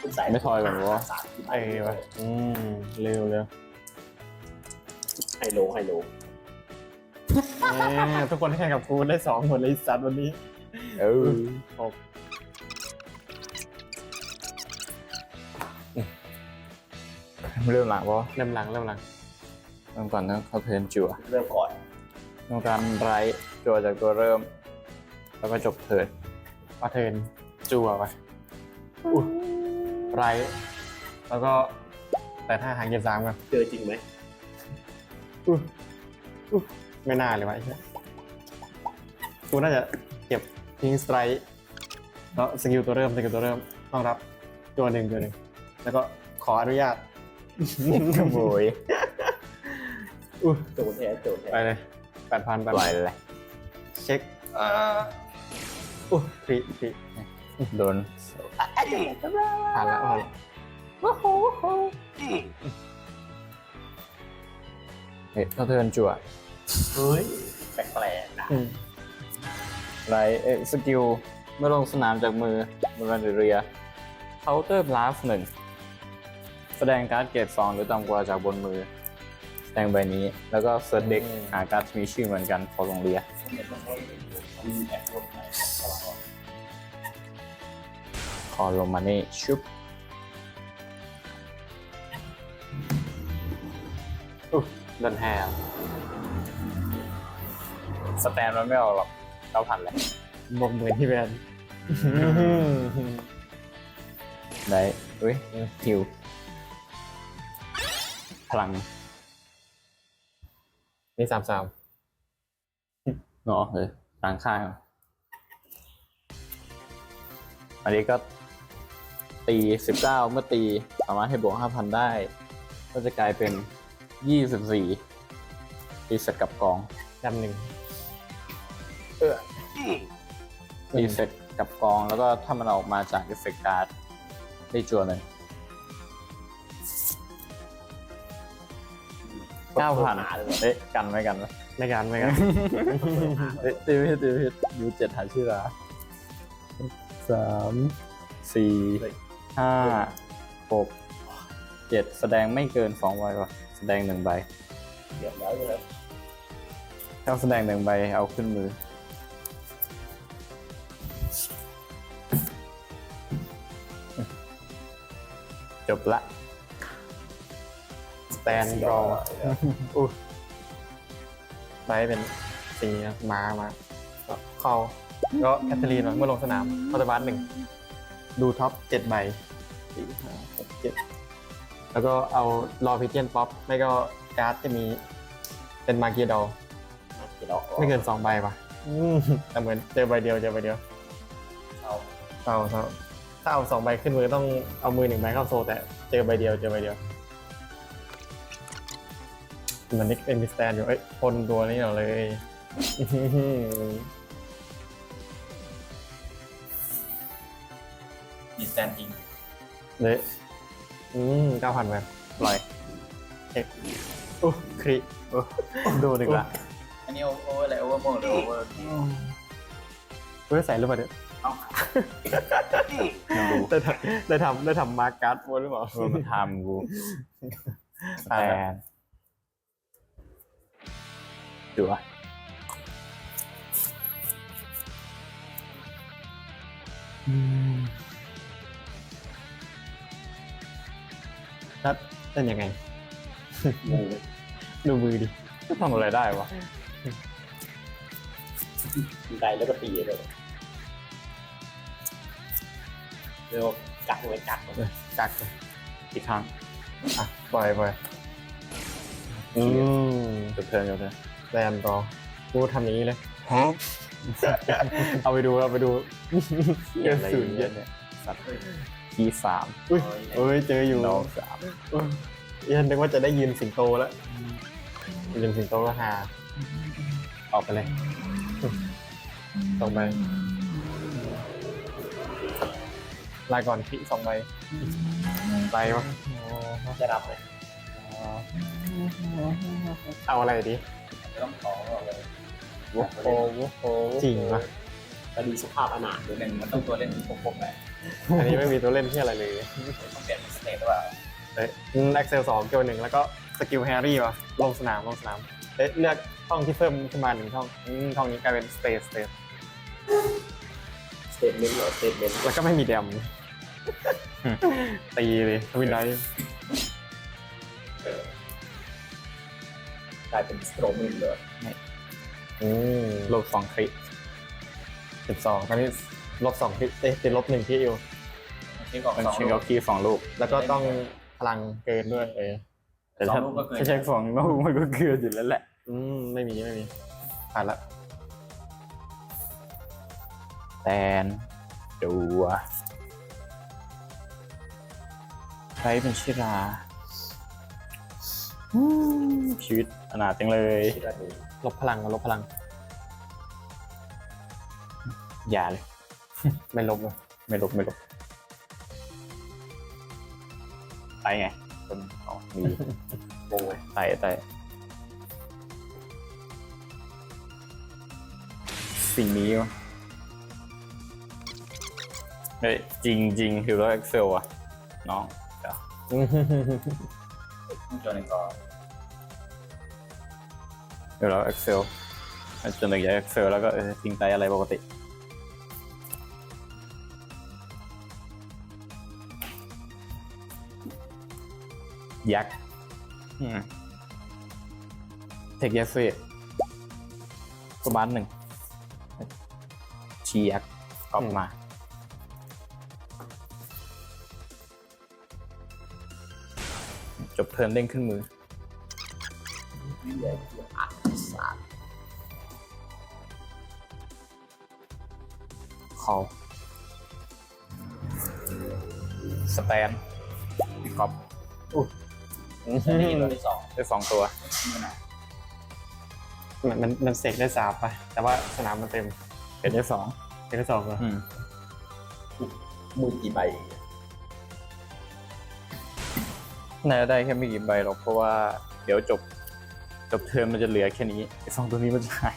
คุณใส่ไม่ทอยก่อนวะ สามที่เออวะอืมเร็วเร็วไฮโลไฮโลเอ้ยทุกคนที่แข่งกับกูได้สองหมดเลยไอ้สัตว์วันนี้ เออหก เริ่มหลังเพราะเริ่มหลังเริ่มหลังเริ่มก่อนต้องเข้าเทิร์นจั่วเริ่มก่อนต้องการไรจั่วจากตัวเริ่ม แล้วก็จบเทิร์นปาเทิร์นจั่วไปอุ้ย ไรแล้วก็แต่ถ้าหางเกียร์สามกันเจอจริงไหมอุ้ยอุ้ยไม่น่าเลยวะไอ้เหี้ยกูน่าจะเก็บทิ้งสไตร์แล้วสกิลตัวเริ่มสกิลตัวเริ่มต้องรับตัวหนึ่งตัวหนึ่งแล้วก็ขออนุญาต ขโมยอุ้ยโจนแท้โจนไปแท้เลยแปดพันแปดปล่พัอยนเลยเช็คอ่าอุ้ยฟรีฟรี โดนผ่านแล้วผ่านแล้วเฮ้ยเข้าเทิร์นจั่วเฮ้ยแปลกๆนะไรเอ๊ะสกิลเมื่อลงสนามจากมือมันเรียเคาน์เตอร์บลัฟหนึ่งแสดงการ์ดเกรดสองหรือต่ำกว่าจากบนมือ แสดงใบนี้ แล้วก็เซิร์ชเด็กหาการ์ดมีชื่อเหมือนกันพอลงเรีย อลงมานี่ชุบอุ้ยโดนแฮมสแตนมันไม่ออกหรอกเก้าพันเลยบอกเหมือนที่แบนได้เฮ้ยฮิวพลัง นี่สามสามเนาะเลยต่างข้างอันนี้ก็ ตีสิบเก้าเมื่อตีสามารถให้บวกห้าพันได้ ก็จะกลายเป็นยี่สิบสี่ตีเสร็จกับกองดำหนึ่งตีเสร็จกับกอง แล้วก็ถ้ามันออกมาจากเอฟเฟกต์การ์ดได้จั่วหนึ่งเก้าพันเอ๊ะกันไหมกันไหมในการไหมครับเอ๊ะตีพิษตีพิษดูเจ็ดหาชื่อราสามสี่ ห้าหกเจ็ดแสดงไม่เกินสองใบว่ะแสดงหนึ่งใบเดี๋ยวแล้วเลยถ้าแสดงหนึ่งใบเอาขึ้นมือ จบละสแตนรออุ้ยไลท์เป็นสีนะมามาก็เข้าก็แคทเธอรีนมาเมื่อลงสนามพัตบาสหนึ่ง ดูท็อปเจ็ดใบสี่ห้าหกเจ็ดแล้วก็เอารอพิเทียนป๊อปไม่ก็การ์ดจะมีเป็นมาเกียดอลเดี๋ยวเราไม่เกินสองใบป่ะอืมแต่เหมือนเจอใบเดียวเจอใบเดียวเอาเศร้าเศร้าถ้าเอาสองใบขึ้นมือต้องเอามือหนึ่งใบเข้าโซลแต่เจอใบเดียวเจอใบเดียวเหมือนนิกเอ็นมิสแตนอยู่เอ้ยคนตัวนี้เหรอเลย แตนจริงเลยอืมเก้าพันไปปล่อยเอ็กอุ๊ยคริอุ๊ยดูหนึ่งละอันนี้โอเวอร์อะไรโอเวอร์โหมดหรือโอเวอร์เฮ้ยใส่รูปมาเด้อมาดูได้ทำได้ทำได้ทำมาร์กการ์ดโว้หรือเปล่าเพื่อมาทำกูสอ่าแตนดูอะ แล้วเป็นยังไงงูดูมือดิจะทำอะไรได้วะได้แล้วก็ตีเลยเรียกว่ากักไว้กักไว้กักอีกครั้งอะปล่อยปล่อยอืมจบเทิร์นจบเทิร์นแรมรอกูทำอย่างนี้เลยเอาไปดูเอาไปดูเยอะสุดเยอะเนี่ยสัตว์ ทีสามอุ้ยเอ้ยเจออยู่น้องสามเอ้ยยันนึกว่าจะได้ยืนสิงโตแล้วยืนสิงโตก็หาออกไปเลยสองใบลาก่อนพี่สองใบไปวะจะรับเลยเอาอะไรดีไม่ต้องขอเลยโอ้โหโอ้โหจริงปะแต่ดูสภาพอนาถนิดนึงมันต้องตัวเล่นพกๆแหละ อันนี้ไม่มีตัวเล่นที่อะไรเลยต้องเปลี่ยนสเตตหรือเปล่าเอ้ยแอคเซลสองเกียวหนึ่งแล้วก็สกิลแฮร์รี่วะลงสนามลงสนามเอ๊ะเลือกช่องที่เพิ่มขึ้นมาหนึ่งช่องอืมช่องนี้กลายเป็นสเตทสเตทสเตทเมนต์เหรอสเตทเมนต์แล้วก็ไม่มีแดมตีเลยทวินไดกลายเป็นสโตรมินเลยอืมโลกสองคลิปสิบสองตอนนี้ ลบสองที่เอ๊ะติดลบหนึ่งที่อยู่เช็คออกเป็นสองเช็คลูเอาก คีย์สองลูก แล้วก็ต้องพลังเกินด้วยเออแต่สองถ้าลูกก็เกิน ถ้าเช็คสองลูกมันก็เกินอยู่แล้วแหละ อืมไม่มีไม่มีผ่านละแตนดูอะใช้เป็นชิราอืมชีวิตอนาถจังเลยที่เราดูลบพลังลบพลังอย่าเลย ไม่ลบเลยไม่ลบไม่ลบไปไงคนอ๋อมีวงเลยไต่ไต่สิ่งนี้วะเฮ้ยจริงจริงคือรถเอ็กเซลอะน้องเดี๋ยวต้องเจอในกอเดี๋ยวเราเอ็กเซลจนถึงจะเอ็กเซลแล้วก็เออทิ้งไตอะไรปกติ ยักษ์อืมเทคยักษ์เฟสประมาณหนึ่งชียักษ์ออกมาจบเทิร์นเด้งขึ้นมือนี่เลยอะสามคอลสแตนกอบ อันนี้ตัวที่สองได้สองตัว นี่นะมันมันมันเสกได้สามไปแต่ว่าสนามมันเต็มเป็นได้สองเสกได้สองเหรออืมมือกี่ใบน่าจะได้แค่ไม่กี่ใบหรอกเพราะว่าเดี๋ยวจบจบเทอมมันจะเหลือแค่นี้ไอ้สองตัวนี้มันจะหาย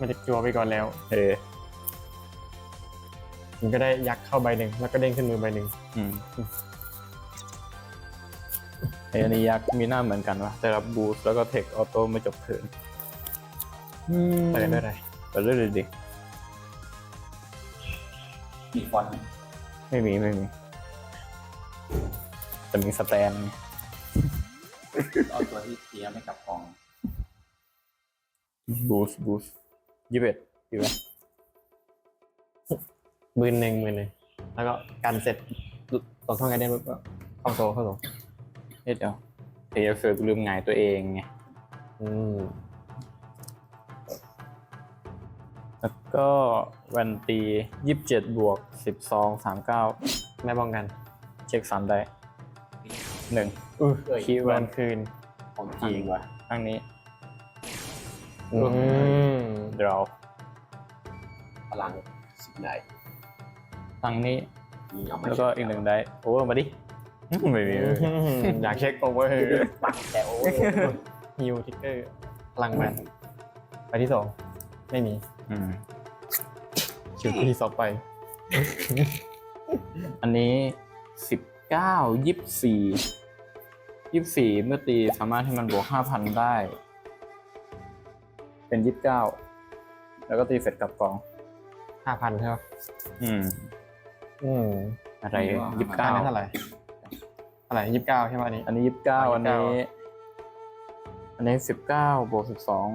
มันจะจัวไปก่อนแล้ว เออมันก็ได้ยักษ์เข้าใบหนึ่งแล้วก็เด้งขึ้นมือใบหนึ่งอืม ไอ้อันนี้ยักษ์มีหน้าเหมือนกันวะแต่รับบูสแล้วก็เทคออโต้ไม่จบเทิร์นอืมเปิดได้ไรเปิดเรื่อยๆดิมีฟอนต์ไหมไม่มีไม่มีแต่มีสแตนไงเอาตัวที่เตรียมไม่กลับกองบูสบูสยี่สิบเอ็ดยี่สิบเอ็ดหมื่นหนึ่งหมื่นหนึ่งแล้วก็การเสร็จตอนท่องการเด้งปุ๊บก็เข้าโซเข้าโซ เอ๊ะเดี๋ยวเทเฟอร์กูลืมไงายตัวเองไง อืมแล้วก็วันตียี่สิบเจ็ดบวกสิบสองสามเก้าไม่ป้องกัน เช็คสามได้หนึ่งอือเอ้ย คีย์วัวันนคืนของจริงว่ะข้างนี้ อืมเดี๋ยวพลังสิบไหนข้างนี้เอามาแล้วก็อีกหนึ่งได้ โอเวอร์มาดิอื้อ ไม่มีไม่มีอยากเช็คโอเวอร์ปักแต่โอ้ยฮิวทิกเกอร์พลังมันไปที่สองไม่มีอืมคิวที่สองไป อันนี้สิบเก้ายี่สิบสี่ยี่สิบสี่เมื่อตีสามารถให้มันบวกห้าพันได้ เป็นยี่สิบเก้าแล้วก็ตีเสร็จกลับกองห้าพันใช่ไหมอืม อืม อะไรยี่สิบเก้าเก้าเท่าไหร่ เท่าไหร่ยี่สิบเก้าใช่ไหมอันนี้ อันนี้ยี่สิบเก้าอ๋ออันนี้29อันนี้สิบเก้าบวกสิบสอง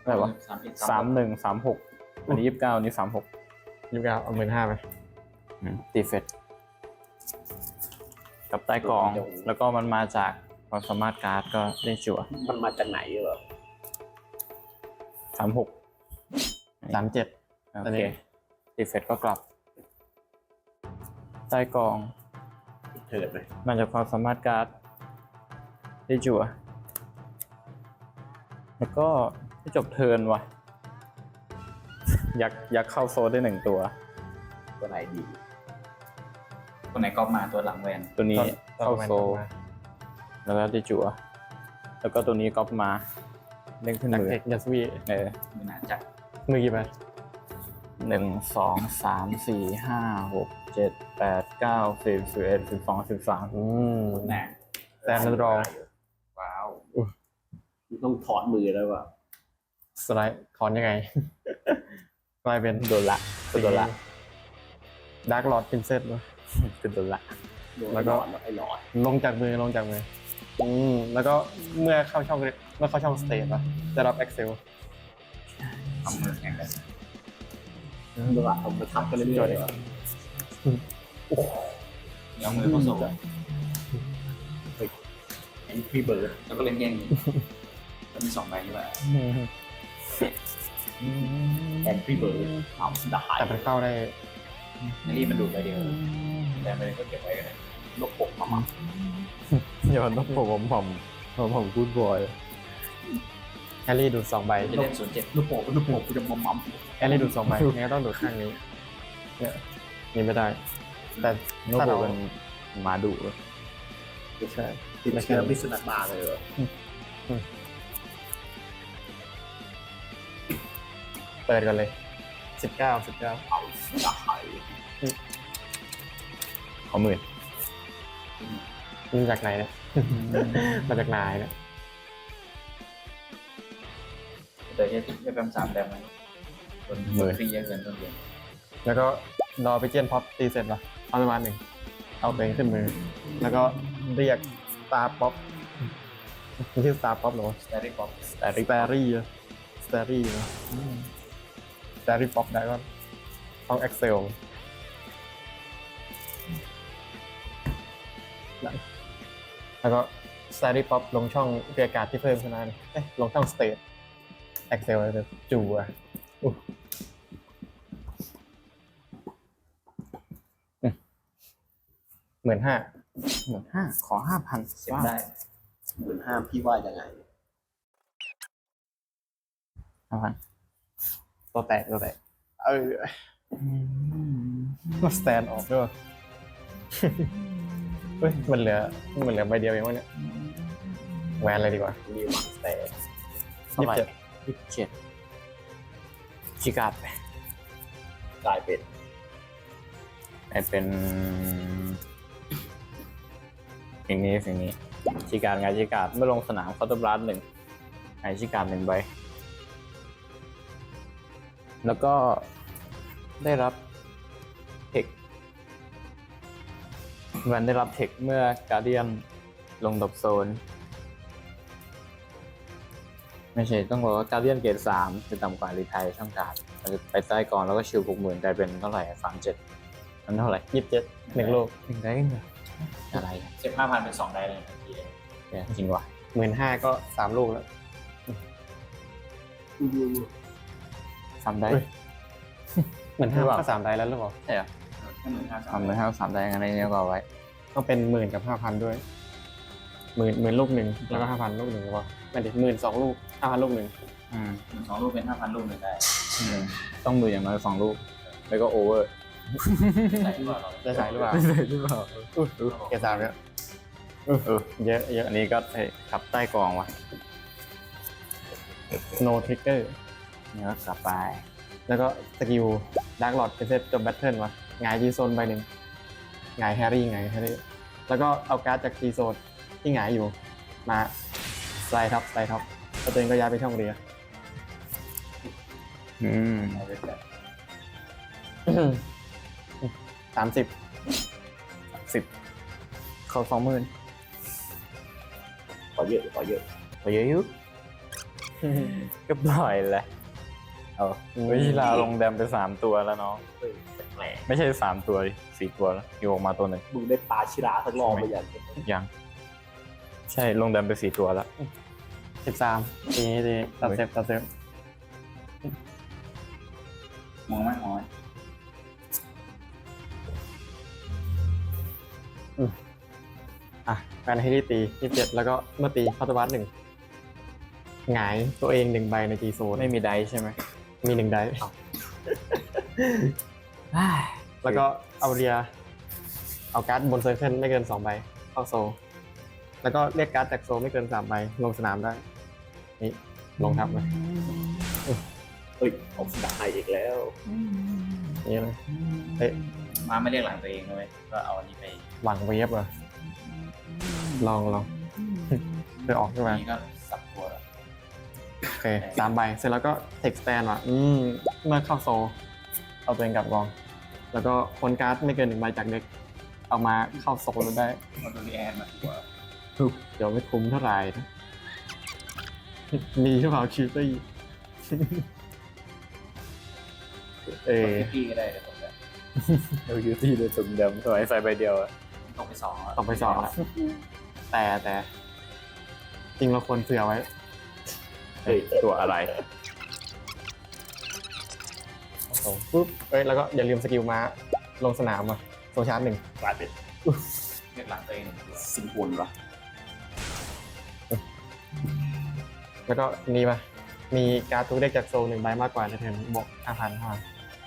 อะไรวะสามเอ็ดสามหนึ่งสามหกอันนี้ยี่สิบเก้าอันนี้สามหกยี่สิบเก้าเอาหมื่นห้าไปตีเฟสกับใต้กอง แล้วก็มันมาจากความสามารถการ์ดก็ได้จั่วมันมาจากไหนเหรอสามหกสามเจ็ดโออันเคนี้ตีเฟสก็กลับ ใต้กอง เถิดเลยมาจากความสามารถการ์ดได้จั่วแล้วก็ไม่จบเทิร์นว่ะยักษ์ยักษ์เข้าโซนได้หนึ่งตัว ตัวไหนดี ตัวไหนก็มาตัวหลังแวนตัวนี้ต้นเข้าต้นโซมาแล้วก็ได้จั่วแล้วก็ตัวนี้ก๊อปมาเด้งขึ้นนักมือเทคยัสวีเออไม่น่าจัดมือกี่ใบหนึ่งสองสามสี่ห้าหก เจ็ดแปดเก้าสิบสิบเอ็ดสิบสองสิบสามอืมแน่แต่นันรองว้าวต้องถอนมือแล้วว่าสไลด์ถอนยังไงกลายเป็นโดนละโดนละดาร์กลอดพินเซสคือโดนละแล้วก็ไอ้หลอดลงจากมือลงจากมืออืมแล้วก็เมื่อเข้าช่องเมื่อเข้าช่องสเตทอะจะรับ Excel ทำมือแข่งกันเมื่อวานผมไปทับกันเรื่อยๆ เลยว่ะเอามือเข้าโซ่แอนฟรีเบิร์ดแล้วก็เล่นเกมนี้ก็มีสองใบนี่แหละแอนฟรีเบิร์ดเอาได้แต่มันเข้าได้อันนี้มันดูดใบเดียวแต่ไม่ได้ก็เก็บไว้ก็ได้ลบปกมามาอย่ามันต้องผมผมผมผมผมพูดบ่อยแฮร์รี่ดูดสองใบจะเล่นศูนย์เจ็ดลูกโป่งลูกโป่งกูจะมัมมัมแฮร์รี่ดูดสองใบงั้นก็ต้องดูดข้างนี้เนี่ย นี่ไม่ได้ แต่โน้ตถ้าเราเป็นหมาดุใช่ติดเชื้อพิษสุนัขบ้าเลยว่ะเปิดกันเลยสิบเก้าสิบเก้าเอาได้ขอหมื่นมาจากไหนเนี่ย มาจากไหนเนี่ยแต่แค่แค่แปมสามแดมมันคนฟรีเยอะเกินต้นเดือนแล้วก็ รอไปเจียนพ็อปตีเสร็จป่ะเอาประมาณหนึ่ง เอาตัวเองขึ้นมือ แล้วก็เรียกสตาร์ป๊อปมันชื่อสตาร์ป๊อปหรอสแตรี่ป๊อปสแตรี่สแตรี่สแตรี่นะสแตรี่ป๊อปได้ก็ต้อง Excel แล้วก็ s t u d y Pop ลงช่องเรียกการดที่เพิ่มขึ้นมาเนี่ยเอ้ยลงช่อง State Excel เลยจูอะ หมื่นห้าหมื่นห้าขอห้าพันเก็บได้หมื่นห้าพี่ว่ายังไงห้าพันตัวแตกตัวแตกเออมาสแตนออกด้วยเฮ้ยมันเหลือมันเหลือใบเดียวเองวะเนี่ยแหวนเลยดีกว่ามีหวังแต่เท่าไหร่27ยี่สิบเจ็ดชิการ์ดไปกลายเป็นไอเป็น สิ่งนี้สิ่งนี้ชิการ์ดไงชิการ์ดเมื่อลงสนามเคาน์เตอร์บลัสหนึ่งไงชิการ์ดหนึ่งใบ แล้วก็ได้รับเทคแวนได้รับเทคเมื่อการเดียนลงดบโซน ไม่ใช่ต้องบอกว่าการเดียนเกรดสามจะต่ำกว่ารีไทยช่องการ์ดมันจะไปใต้ก่อนแล้วก็ชิวหกหมื่นกลายเป็นเท่าไหร่สามเจ็ดมันเท่าไหร่ยี่สิบเจ็ดหนึ่งโลกหนึ่งได้กันเหร ออะไรอะสิบห้าพันเป็นสองได้เลยทันทีเลยเนี่ยจริงว่ะหมื่นห้าก็สามลูกแล้วสามได้เฮ้ยเหมือนห้าหรือเปล่าก็สามได้แล้วหรือเปล่าใช่เหรอถ้าหมื่นห้าสาสามมหมื่นห้าสามได้กันในนี้ก็เอาไว้ต้องเป็นหมื่นกับห้าพันด้วยหมื่นหมื่นลูกหนึ่งแล้วก็ห้าพันลูกหนึ่งหรือเปล่าไม่ดิหมื่นสองลูกห้าพันลูกหนึ่งอืมหนึ่งสองลูกเป็นห้าพันลูกหนึ่งได้อืมต้องมืออย่างน้อยสองลูก แล้วก็โอเวอร์ ใส่หรือเปล่าเราได้ใช้หรือเปล่า ไม่ใช่หรือเปล่าอุ้ยเกรดสามเนี่ยเออเออเยอะเยอะอันนี้ก็เฮ้ยขับใต้กองว่ะ no trigger เนี่ยก็กลับไป แล้วก็สกิลดาร์กหลอดเป็นเซตจบแบทเทิลวะหงายจีโซนใบหนึ่งหงายแฮร์รี่หงายแฮร์รี่ แล้วก็เอาการ์ดจากจีโซนที่หงายอยู่ มาสไลด์ท็อปสไลด์ท็อปแล้วตัวเองก็ย้ายไปช่องเรียอืม เอาไปแบบ สามสิบสิบเข้าสองหมื่นขอเยอะขอเยอะไปเยอะอยุก็ปล่อยแหละเอาวิลาลงแดมไปสามตัวแล้วเนาะเฮ้ยแปลกไม่ใช่สามตัวดิสี่ตัวแล้วอยู่ออกมาตัวหนึ่งมึงได้ปลาชิราสักรอบไปยังยัง ใช่ลงแดมไปสี่ตัวแล้วสิบสามทีนี้ทีนี้ตัดเซฟตัดเซฟมองไหมมองไหม อะการให้ที่ตียี่สิบเจ็ดแล้วก็เมื่อตีพัตวัตหนึ่งหงายตัวเองหนึ่งใบในจีโซนไม่มีไดส์ใช่ไหมมีหนึ่งได้แล้วก็เอาเรีย เอาการ์ดบนเซอร์เคิลไม่เกินสองใบเข้าโซลแล้วก็เรียกการ์ดจากโซลไม่เกินสามใบลงสนามได้ นี่ ลงทับเลยฮ้ยผมได้อีกแล้วนี่เลยเฮ้ยมาไม่เรียกหลังตัวเองเลยก็เอาอันนี้ไปหลังเวฟเหรอ ลองลองเพื่อออกใช่ไหมนี่ก็สับตัวแล้วโอเคสามใบเสร็จแล้วก็เทคสแตนว่ะอืมเมื่อเข้าโซลเอาตัวเองกลับกอง แล้วก็คนการ์ดไม่เกินหนึ่งใบจากเด็ก เอามาเข้าโซลได้เอาตัวนี้แอนมาตัวเดี๋ยวไม่คุ้มเท่าไหร่นะมีหรือเปล่าคิวตี้เออพี่ก็ได้แต่ตกแบบเราอยู่ที่เดิมจุดเดิมสมัยใส่ใบเดียวอะ ตกไปสองแล้วต้องไปสองละแต่แต่จริงเราควรเผื่อไว้ เฮ้ยตัวอะไรโอ้โหปุ๊บเอ้ยแล้วก็อย่าลืมสกิลมาลงสนามอะโซชาร์จหนึ่งกลายเป็นเรียกหลังตัวเองตัวสิงวนวะแล้วก็นี่ปะมีการ์ดทุกเด็กจากโซลหนึ่งใบมากกว่าในเทิร์นบวกห้าพันห้า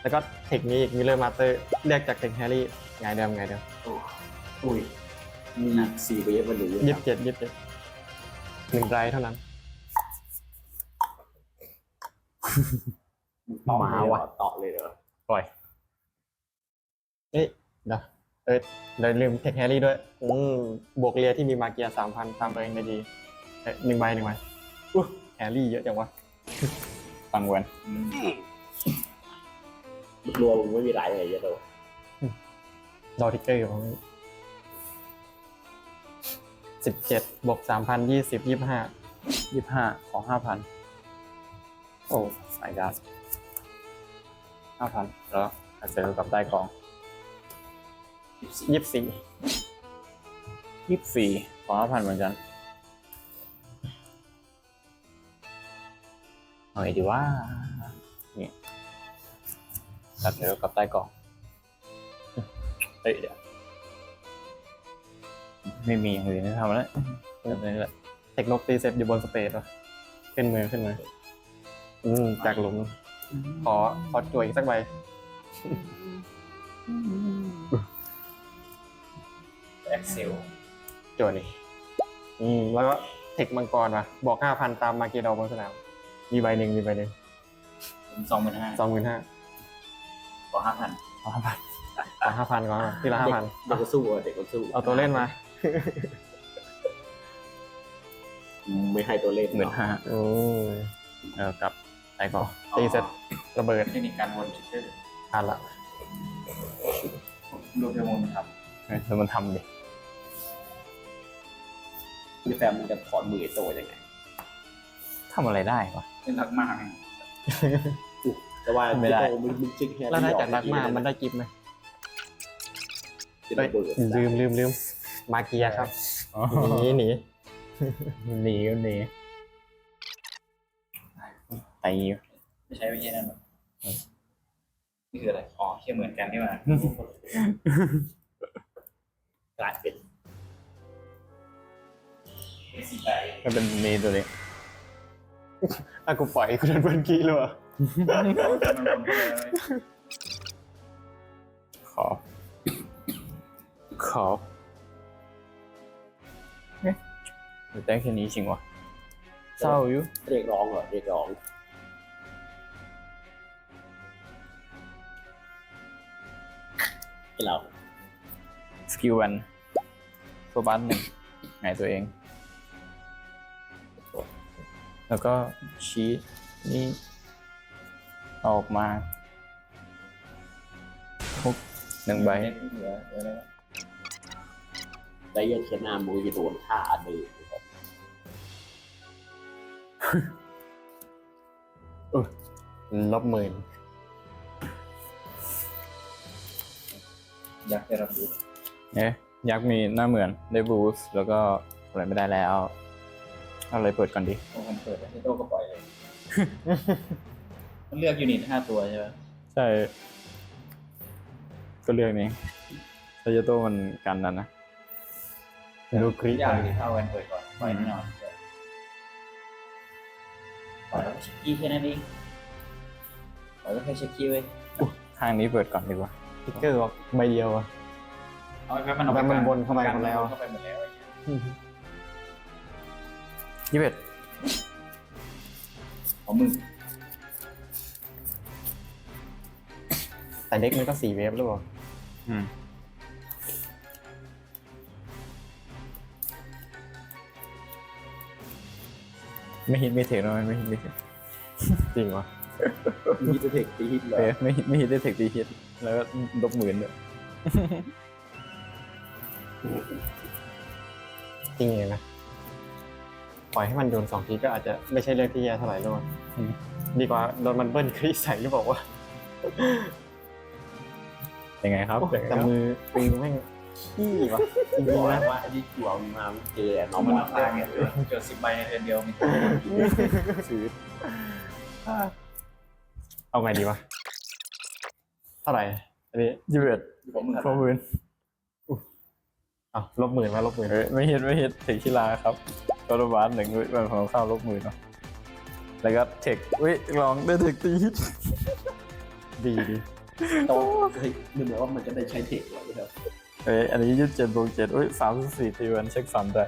แล้วก็เทคนี้อีกมิเลอร์มาสเตอร์เรียกจากเทคแฮร์รี่ไงเดิมไงเดิม อุ้ย มีสี่เวฟมันหรือยี่สิบเจ็ดยี่สิบเจ็ดหนึ่งไรเท่านั้นต่อมาวะต่อเลยเหรอปล่อย เอ้ยเดี๋ยวเอ้ยเดี๋ยวลืมเทคแฮร์รี่ด้วยอืมบวกเรียที่มีมาเกียสามพันตามตัวเองได้ดีเอ้ยหนึ่งใบหนึ่งใบอู้แฮร์รี่เยอะจังวะฟังเวนอืมรวมไม่มีหลายอะไรเยอะเลยดอทิกเกอร์อยู่ สิบเจ็ดบวกสามพันยี่สิบยี่ห้ายี่ห้าขอห้าพันโอ้สายการ์ดห้าพันแล้วอาจจะกับได้กองยี่สี่ยี่สิบสี่ยี่สี่ขอห้าพันเหมือนกันเอาไงดีว่านี่ตัดเดี๋ยวกับใต้กองเฮ้ยเดี๋ยว ไม่มีอย่างอื่นให้ทำแล้วแบบนี้แหละเทคนกตีเสร็จอยู่บนสเตจวะขึ้นมือขึ้นมืออืมจากหลุมขอขอจ่วยอีกสักใบเอ็กเซลจ่วยนี่อืมแล้วก็เทคมังกรวะบอกห้าพันตามมาเกีดอบนสนามมีใบหนึ่งมีใบหนึ่งสองหมื่นห้าสองหมื่นห้าขอห้าพันขอห้าพันขอห้าพันก่อนวะทีละห้าพันเด็กก็สู้อะเด็กก็สู้เอาตัวเล่นมา ไม่ให้ตัวเล่นหมื่นห้าโอ้ยเออกับใต้กองตีเสร็จระเบิดเทคนิคการวนชิคเกอร์อ่านละรวมเทอร์โมนครับเฮ้ยแล้วมันทำดิพี่แฟมมันจะถอนมือไอ้โตยังไงทำอะไรได้วะ เป็นรักมากไงแต่ว่าไม่ได้โตมึงมึงจึงแค่แล้วถ้าจากนักมามันได้กิฟต์ไหมจะเอ้ยระเบิดลืมลืมลืม มาเกียครับหนีหนีหนีหนีตีไม่ใช้ไม่ใช่นั่นหรอกนี่คืออะไรอ๋อเชื่อเหมือนกันนี่หว่ากลายเป็นสี่ใบก็เป็นเมตัวเล็กอะกูปล่อยกูโดนเพื่อนกี้เลยว่ะมันวนเข้าไปเลยขอขอ หรือแต่แค่นี้จริงวะเศร้าอยู่เรียกร้องเหรอเรียกร้องให้เราสกิลวันตัวบัสหนึ่งไงตัวเอง แล้วก็ชี้นี่เอาออกมาทุบหนึ่งใบเหลือเหลืออะไรวะได้ยังเขียนหน้ามือจะโดนฆ่าอันหนึ่งครับ ลบหมื่นอยากจะรับรู้เอ๊ะยักษ์มีหน้าเหมือนได้บูสต์แล้วก็อะไรไม่ได้แล้วเอาอะไรเปิดก่อนดีโอ้มันเปิดแล้วโต้ก็ปล่อยเลย มันเลือกยูนิตห้าตัวใช่ไหมใช่ ก็เลือกนี้ซาโยโต้มันกันนั้นนะดูคลิปยากที่เอาแวนเปิดก่อนปล่อยแน่นอนปล่ อแล้วเช็คกี้แค่นั้นเองขอแล้วแค่เช็คกี้เว้ยทางนี้เปิดก่อนดีกว่าติ๊กเกอร์บอกใบเดียวอะ เอาไวมันเอาไปมันเข้าไปหมดแล้วยี่สิบเอ็ดของมือแต่เด็กมันก็สี่เวฟหรือเปล่าอืม ไม่ฮิตไม่เทคหน่อยไม่ฮิตไม่เทคจริงวะมีแต่เทคตีฮิตเลเอยอไม่ฮิตไม่ฮิตได้เทคดีฮิตแล้วก็ลบหมื่นด้วยจริงเลยนะปล่อยให้มันโดนสองทีก็อาจจะไม่ใช่เรื่องที่แย่เท่าไหร่หรอกดีกว่าโดนมันเบิ้ลคริสใส่หรือบอกว่ายังไงครับยังไงคแต่รับมือมือแม่ง ขี้วะจริงบอกๆแล้นะวว่าอันนี้จั่วมีมาไม่เจอน้เอาองมามันนับตาเนี่ยเกิดสิบใบในเดือนเดียวมีซื้อเอาไงดีวะเท่าไหร่อันนี้ยี่สิบเอ็ดผมเหมือนข้อมืออะลบหมื่นมาลบหมื่นเอ้ยไม่ฮิตไม่ฮิตเทคชิลาครับก็ระบาดหนึ่งวิมันของข้าวลบหมื่นเนาะแล้วก็เทควิลองได้เทคตีฮิตดีดีโตเฮ้ยนึกว่ามันจะได้ใช้เทคหรอครับ เอ้ยอันนี้ยี่สิบเจ็ดบวกเจ็ดอุ้ยสามสิบสี่ตีวันเช็คสามได้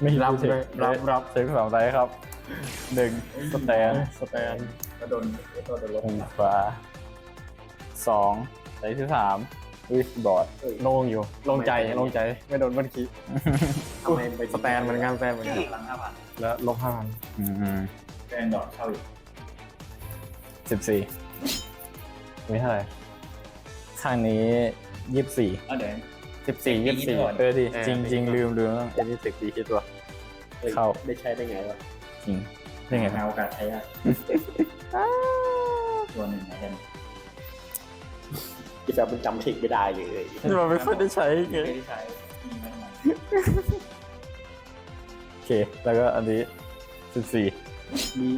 ไม่ฮิตรับเทคเลยรับรับเช็คสามได้ครับหนึ่งสแตนสแตนก็โดนก็โดนลบหนึ่งฟ้าสองไซส์ที่สามอุ้ยบอร์ดโล่งอยู่โล่งใจโล่งใจไม่โดนเบิ้ลคริทำไมไปสแตนเหมือนกันสแตนเหมือนกันหลังห้าพันแล้วลบห้าพันอืมแกนดอกเข้าอีกสิบสี่มีเท่าไหร่ข้างนี้ ยี่สิบสี่อะเดี๋ยว สิบสี่ยี่สิบสี่เออดิเออจริงจริงลืมลืมต้องเอดิเทคตีคิดว่าเข้า ได้ใช้ได้ไงวะจริงยังไงคหารับโอกาสใช้ได้ตัวหนึ่งนะแกนที่แบบมันจำเทคไม่ได้เลยเราไม่ค่อยได้ใช้ไงไม่ได้ใช้มีไม่ทำไมโอเค แล้วก็อันนี้สิบสี่มี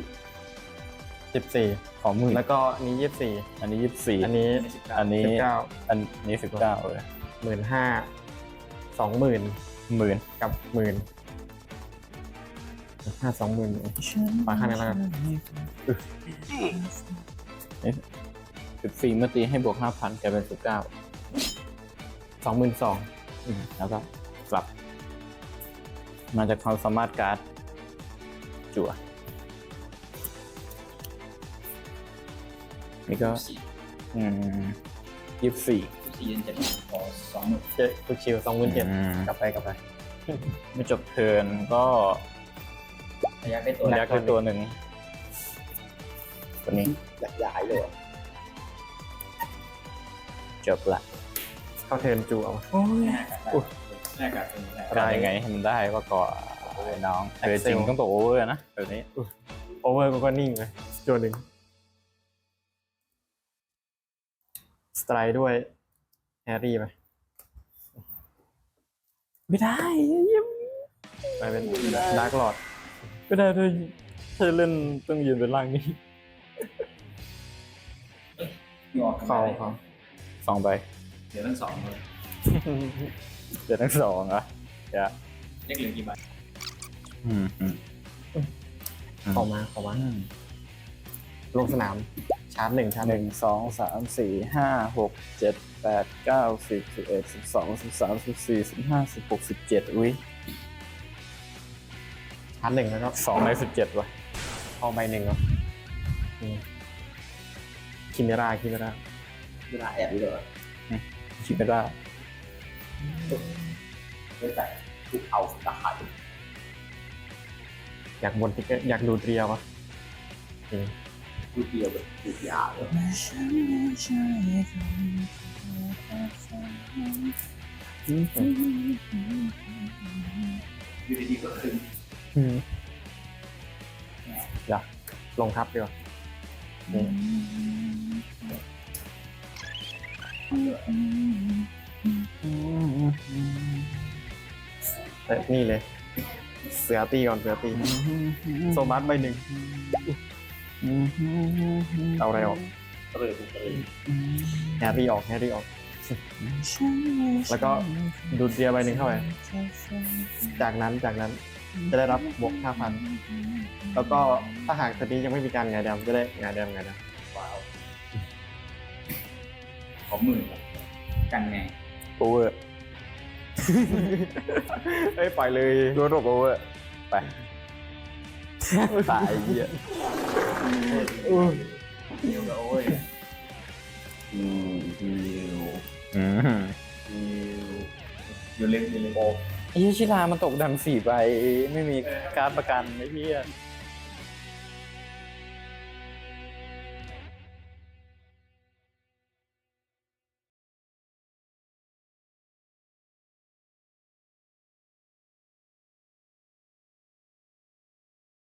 สิบสี่ของหมื่นแล้วก็นี้ยี่สิบสี่อันนี้ยี่สิบสี่อันนี้สิบเก้าอันนี้สิบเก้าอันนี้สิบเก้าเลยหมื่นห้าสองหมื่นหมื่นกับหมื่นห้าสองหมื่นปาข้างนี้แล้วกันสิบสี่เมื่อตีให้บวกห้าพันกลายเป็นสิบเก้าสองหมื่นสองแล้วก็กลับ มาจากความสามารถการ์ดจั่ว นี่ก็สี่อืมยี่สิบสี่สี่เย็นเจ็ดพอสองหมื่นเจ็ดคุชิวสองหมื่นเจ็ดอืมกลับไปกลับไปไม่จบเทิร์นก็พยักได้ตัวยักษ์คือตัวหนึ่งตัวนี้อยากย้ายเลยอะจบละเข้าเทิร์นจูเอาแน่กัดแน่กัดเป็นแน่ได้ยังไงให้มันได้ก็ก่อไอ้น้องเออจริงต้องตัวโอเวอร์นะแบบนี้โอเวอร์กูก็นิ่งเลยจัวหนึ่ง สไตร์ด้วยแฮร์รี่ไปไม่ได้เยี่ยมไปเป็นดาร์กหลอดไม่ได้ถ้าถ้าเล่นต้องยืนเป็นล่างนี้มีออกเข้าเขาสองใบเดี๋ยวทั้งสองเลยเดี๋ยวทั้งสองเหรอะเดี๋ยวเล็กเหลือกี่ใบอืมอืมเข้ามาเข้ามาลงสนาม ชาร์จหนึ่งชาร์จหหนึ่นึ่งงสองสามสี่ห้าหกเจ็ดแปดเก้าสิบสิบเอ็ดสิบสองสิบสามสิบสี่สิบห้าสิบหกสิบเจ็ดอุ้ยชาร์จหนึ่งแล้วก็สองในสิบเจ็ดว่ะเอาใบหนึ่งเหรอคิเมราคิเมราเวลาแอบเลยคิดไม่ได้ไม่แต่ทุกเอาตะไคร้อยากบนติ๊กเกอร์อยากดูดเรียวะจริ งทุกเดียวแบบทุกอย่างเลยอยู่ดีๆก็ขึ้นอืมอยากลงทับดีกว่านี่เอ้ยนี่เลย เสือตีก่อนเสือตีโซบัสใบหนึ่ง เอาอะไรออกก็เลยก็เลยแฮร์รี่ออกแฮร์รี่ออก แล้วก็ดูดเดียใบหนึ่งเข้าไป จากนั้นจากนั้นจะได้รับบวกห้าพัน แล้วก็ถ้าหากตัวนี้ยังไม่มีการหงายดำจะได้หงายดำหงายดว้าวของหมื่นกันไงโอเวอร์ำเอ้ยปล่อยเลยรถโอเวอร์ไป ตายเหี้ยเดี๋ยวก็โอ้ยอืมฮิวอืมฮิวอยู่เล็กอยู่เล็กโอไอ้เหี้ยชิลามันตกดันสี่ใบไม่มีการดประกันไอ้เหี้ยเ